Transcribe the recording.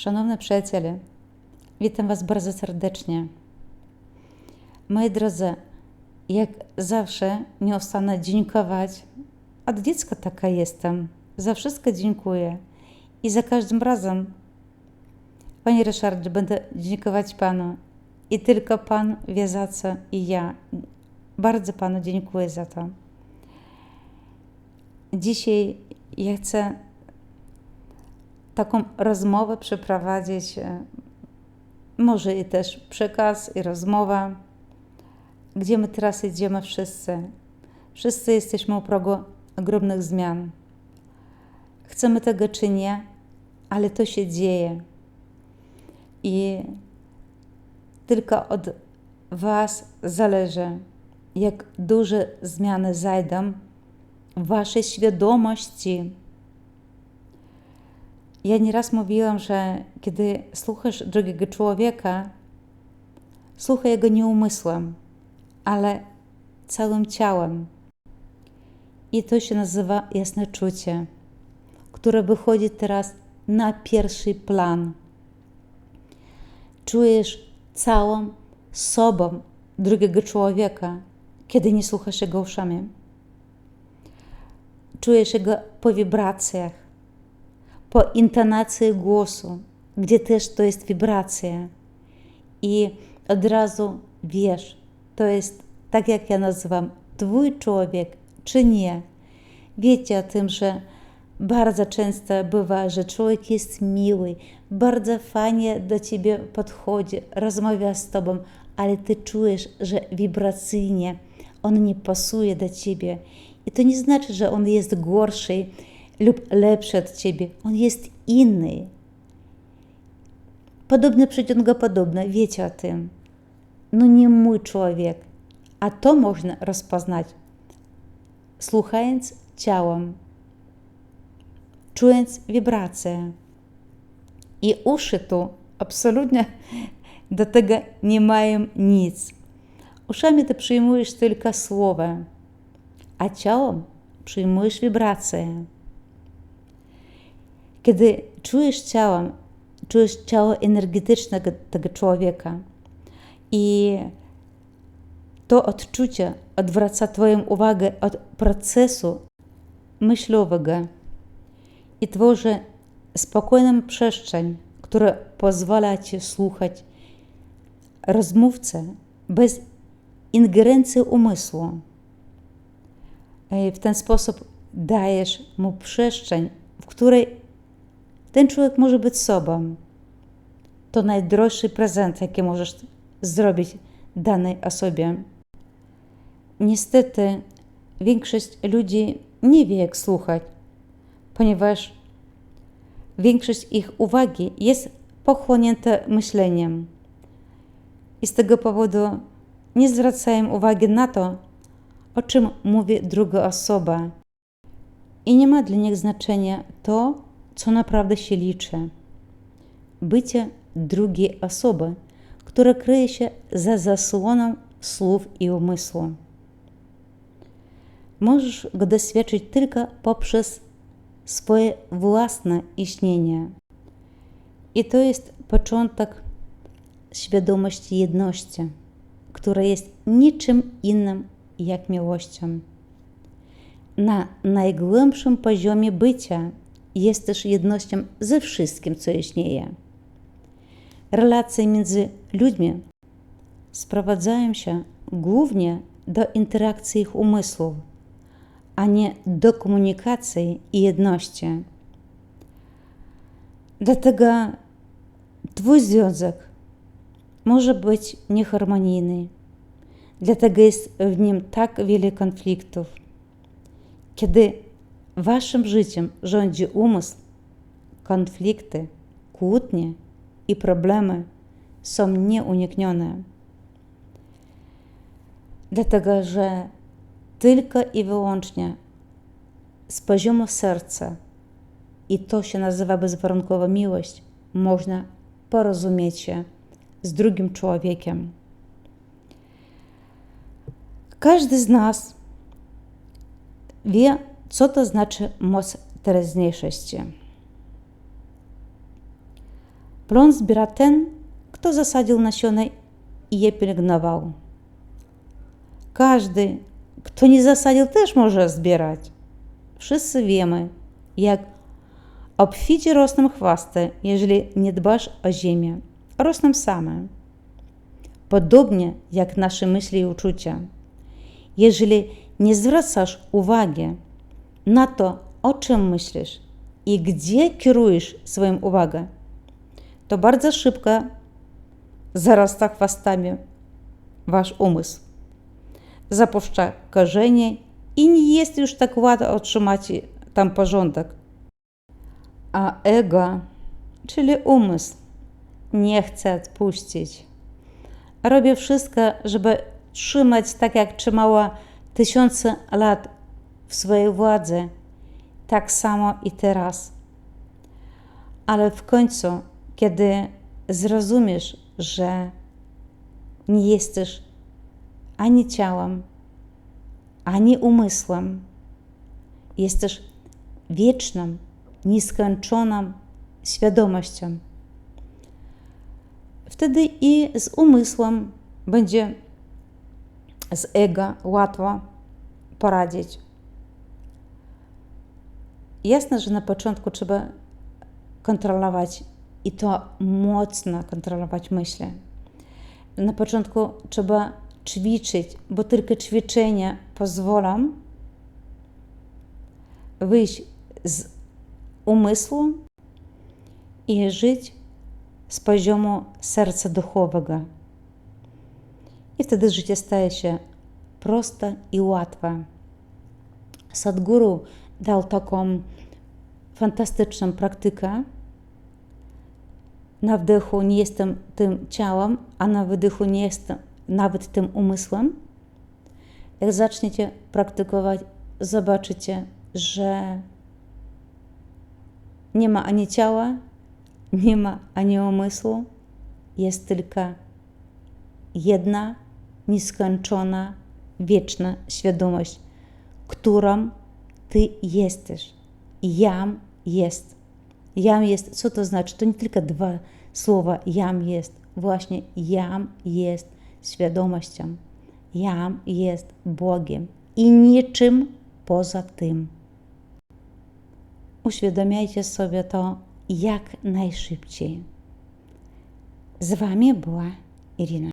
Szanowni przyjaciele, witam Was bardzo serdecznie. Moi drodzy, jak zawsze nie ustanę dziękować. Od dziecka taka jestem. Za wszystko dziękuję. I za każdym razem, Panie Ryszardzie, będę dziękować Panu. I tylko Pan wie za co i ja. Bardzo Panu dziękuję za to. Dzisiaj ja chcę taką rozmowę przeprowadzić, e, może i też przekaz i rozmowa, gdzie my teraz idziemy wszyscy. Wszyscy jesteśmy u progu ogromnych zmian. Chcemy tego czy nie, ale to się dzieje. I tylko od Was zależy, jak duże zmiany zajdą w Waszej świadomości. Ja nieraz mówiłam, że kiedy słuchasz drugiego człowieka, słuchaj jego nie umysłem, ale całym ciałem. I to się nazywa jasne czucie, które wychodzi teraz na pierwszy plan. Czujesz całą sobą drugiego człowieka, kiedy nie słuchasz jego uszami. Czujesz jego po wibracjach, po intonacji głosu, gdzie też to jest wibracja. I od razu wiesz, to jest tak jak ja nazywam, twój człowiek czy nie. Wiecie o tym, że bardzo często bywa, że człowiek jest miły, bardzo fajnie do ciebie podchodzi, rozmawia z tobą, ale ty czujesz, że wibracyjnie on nie pasuje do ciebie. I to nie znaczy, że on jest gorszy lub lepszy od ciebie. On jest inny. Podobny przyciąga podobne, wiecie o tym. No nie mój człowiek. A to można rozpoznać, słuchając ciałem, czując wibracje. I uszy tu absolutnie do tego nie mają nic. Uszami ty przyjmujesz tylko słowa, a ciałem przyjmujesz wibracje. Kiedy czujesz ciałem, czujesz ciało energetyczne tego człowieka i to odczucie odwraca Twoją uwagę od procesu myślowego i tworzy spokojną przestrzeń, która pozwala Ci słuchać rozmówcę bez ingerencji umysłu. W ten sposób dajesz mu przestrzeń, w której ten człowiek może być sobą. To najdroższy prezent, jaki możesz zrobić danej osobie. Niestety, większość ludzi nie wie, jak słuchać, ponieważ większość ich uwagi jest pochłonięta myśleniem. I z tego powodu nie zwracają uwagi na to, o czym mówi druga osoba. I nie ma dla nich znaczenia to, co naprawdę się liczy. Bycie drugiej osoby, która kryje się za zasłoną słów i umysłu. Możesz go doświadczyć tylko poprzez swoje własne istnienie. I to jest początek świadomości jedności, która jest niczym innym jak miłością. Na najgłębszym poziomie bycia jest też jednością ze wszystkim, co istnieje. Relacje między ludźmi sprowadzają się głównie do interakcji ich umysłów, a nie do komunikacji i jedności. Dlatego Twój związek może być nieharmonijny. Dlatego jest w nim tak wiele konfliktów. Kiedy Waszym życiem rządzi umysł, konflikty, kłótnie i problemy są nieuniknione. Dlatego, że tylko i wyłącznie z poziomu serca i to się nazywa bezwarunkowa miłość, można porozumieć się z drugim człowiekiem. Każdy z nas wie, co to znaczy moc teraźniejszości. Plon zbiera ten, kto zasadził nasiona i je pielęgnował. Każdy, kto nie zasadził, też może zbierać. Wszyscy wiemy, jak obficie rosną chwasty, jeżeli nie dbasz o ziemię. Rosną same. Podobnie jak nasze myśli i uczucia. Jeżeli nie zwracasz uwagi na to, o czym myślisz i gdzie kierujesz swoją uwagę, to bardzo szybko zarasta chwastami wasz umysł. Zapuszcza korzenie i nie jest już tak łatwo otrzymać tam porządek. A ego, czyli umysł, nie chce odpuścić. Robię wszystko, żeby trzymać tak, jak trzymała tysiące lat w swojej władzy, tak samo i teraz. Ale w końcu, kiedy zrozumiesz, że nie jesteś ani ciałem, ani umysłem, jesteś wieczną, nieskończoną świadomością. Wtedy i z umysłem będzie z ego łatwo poradzić. Jasne, że na początku trzeba kontrolować i to mocno kontrolować myśli. Na początku trzeba ćwiczyć, bo tylko ćwiczenia pozwolą wyjść z umysłu i żyć z poziomu serca duchowego. I wtedy życie staje się proste i łatwe. Sadhguru dał taką fantastyczną praktykę. Na wdechu nie jestem tym ciałem, a na wydechu nie jestem nawet tym umysłem. Jak zaczniecie praktykować, zobaczycie, że nie ma ani ciała, nie ma ani umysłu, jest tylko jedna nieskończona, wieczna świadomość, którą Ty jesteś. Jam jest. Jam jest, co to znaczy? To nie tylko dwa słowa jam jest. Właśnie jam jest świadomością. Jam jest Bogiem i niczym poza tym. Uświadamiajcie sobie to jak najszybciej. Z Wami była Irina.